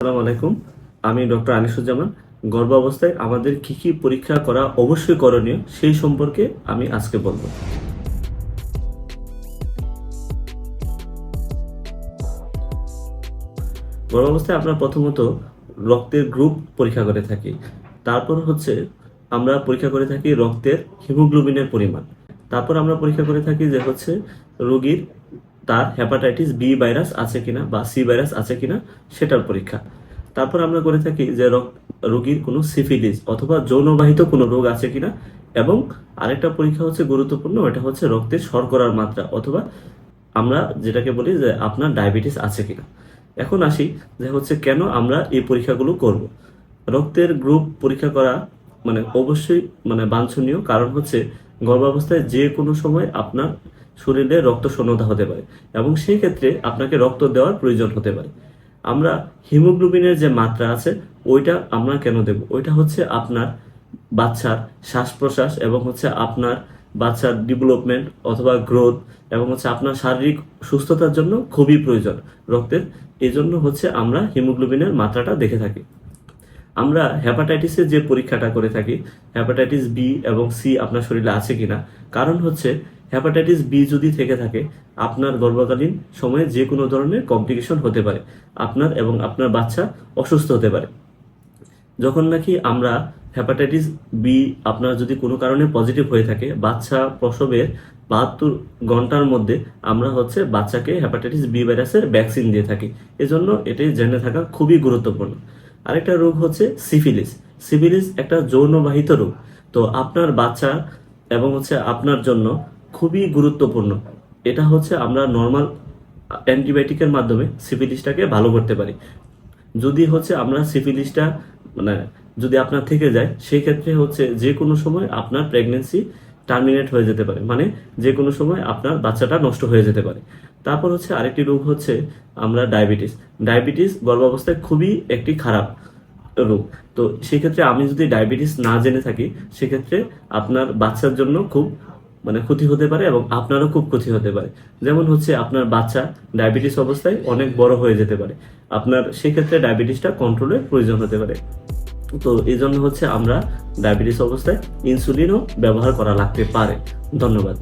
আসসালামু আলাইকুম। আমি ডক্টর আনিসুজ্জামান। গর্ভাবস্থায় আমাদের কি কি পরীক্ষা করা অবশ্যই করণীয় সেই সম্পর্কে আমি আজকে বলব। গর্ভাবস্থায় আমরা প্রথমত রক্তের গ্রুপ পরীক্ষা করে থাকি। তারপর হচ্ছে আমরা পরীক্ষা করে থাকি রক্তের হিমোগ্লোবিনের পরিমাণ। তারপর আমরা পরীক্ষা করে থাকি যে হচ্ছে রোগীর তার হেপাটাইটিস বি ভাইরাস আছে কিনা বা সি ভাইরাস আছে কিনা সেটার পরীক্ষা। তারপর আমরা করে থাকি যে রোগীর কোনো সিফিলিস অথবা যৌনবাহিত কোনো রোগ আছে কিনা এবং আরেকটা পরীক্ষা হচ্ছে গুরুত্বপূর্ণ এটা হচ্ছে রক্তের শর্করার মাত্রা অথবা আমরা যেটাকে বলি যে আপনার ডায়াবেটিস আছে কিনা। এখন আসি যে হচ্ছে কেন আমরা এই পরীক্ষাগুলো করব। রক্তের গ্রুপ পরীক্ষা করা মানে অবশ্যই মানে বাঞ্ছনীয়, কারণ হচ্ছে গর্ভাবস্থায় যে কোনো সময় আপনার শরীরে রক্ত শূন্যতা হতে পারে এবং সেই ক্ষেত্রে আপনাকে রক্ত দেওয়ার প্রয়োজন হতে পারে। আমরা হিমোগ্লোবিনের যে মাত্রা আছে, ওইটা আমরা কেন দেব? ওইটা হচ্ছে আপনার বাচ্চার শ্বাস প্রশ্বাস এবং হচ্ছে আপনার বাচ্চার ডেভেলপমেন্ট অথবা গ্রোথ এবং হচ্ছে আপনার শারীরিক সুস্থতার জন্য খুবই প্রয়োজন রক্তের। এই জন্য হচ্ছে আমরা হিমোগ্লোবিনের মাত্রাটা দেখে থাকি। আমরা হ্যাপাটাইটিসের যে পরীক্ষাটা করে থাকি হ্যাপাটাইটিস বি এবং সি আপনার শরীরে আছে কিনা, কারণ হচ্ছে হ্যাপাটাইটিস বি যদি থেকে থাকে, আপনার গর্ভকালীন সময়ে যে কোনো ধরনের কমপ্লিকেশন হতে পারে, আপনার এবং আপনার বাচ্চা অসুস্থ হতে পারে। যখন নাকি আমরা হ্যাপাটাইটিস বি আপনার যদি কোনো কারণে পজিটিভ হয়ে থাকে, বাচ্চা প্রসবের বাহাত্তর ঘণ্টার মধ্যে আমরা হচ্ছে বাচ্চাকে হ্যাপাটাইটিস বি ভাইরাসের ভ্যাকসিন দিয়ে থাকি। এজন্য এটি জেনে থাকা খুবই গুরুত্বপূর্ণ। আরেকটা রোগ হচ্ছে সিফিলিস। সিফিলিস একটা যৌনবাহিত রোগ। তো আপনার বাচ্চা এবং হচ্ছে আপনার জন্য খুবই গুরুত্বপূর্ণ। এটা হচ্ছে আমরা নর্মাল অ্যান্টিবায়োটিকের মাধ্যমে সিফিলিসটাকে ভালো করতে পারি। যদি হচ্ছে আমরা সিফিলিসটা মানে যদি আপনার থেকে যায় সেই ক্ষেত্রে হচ্ছে যে কোনো সময় আপনার প্রেগনেন্সি টার্মিনেট হয়ে যেতে পারে। মানে যে কোনো সময় আপনার বাচ্চাটা নষ্ট হয়ে যেতে পারে। তারপর হচ্ছে আরেকটি রোগ হচ্ছে আমরা ডায়াবেটিস ডায়াবেটিস গর্ভাবস্থায় খুবই একটি খারাপ রোগ। তো সেক্ষেত্রে আমি যদি ডায়াবেটিস না জেনে থাকি, সেক্ষেত্রে আপনার বাচ্চার জন্য খুব মানে ক্ষতি হতে পারে এবং আপনারও খুব ক্ষতি হতে পারে। যেমন হচ্ছে আপনার বাচ্চা ডায়াবেটিস অবস্থায় অনেক বড় হয়ে যেতে পারে। আপনার সেক্ষেত্রে ডায়াবেটিসটা কন্ট্রোলের প্রয়োজন হতে পারে। তো এই জন্য হচ্ছে আমরা ডায়াবেটিস অবস্থায় ইনসুলিনও ব্যবহার করা লাগতে পারে। ধন্যবাদ।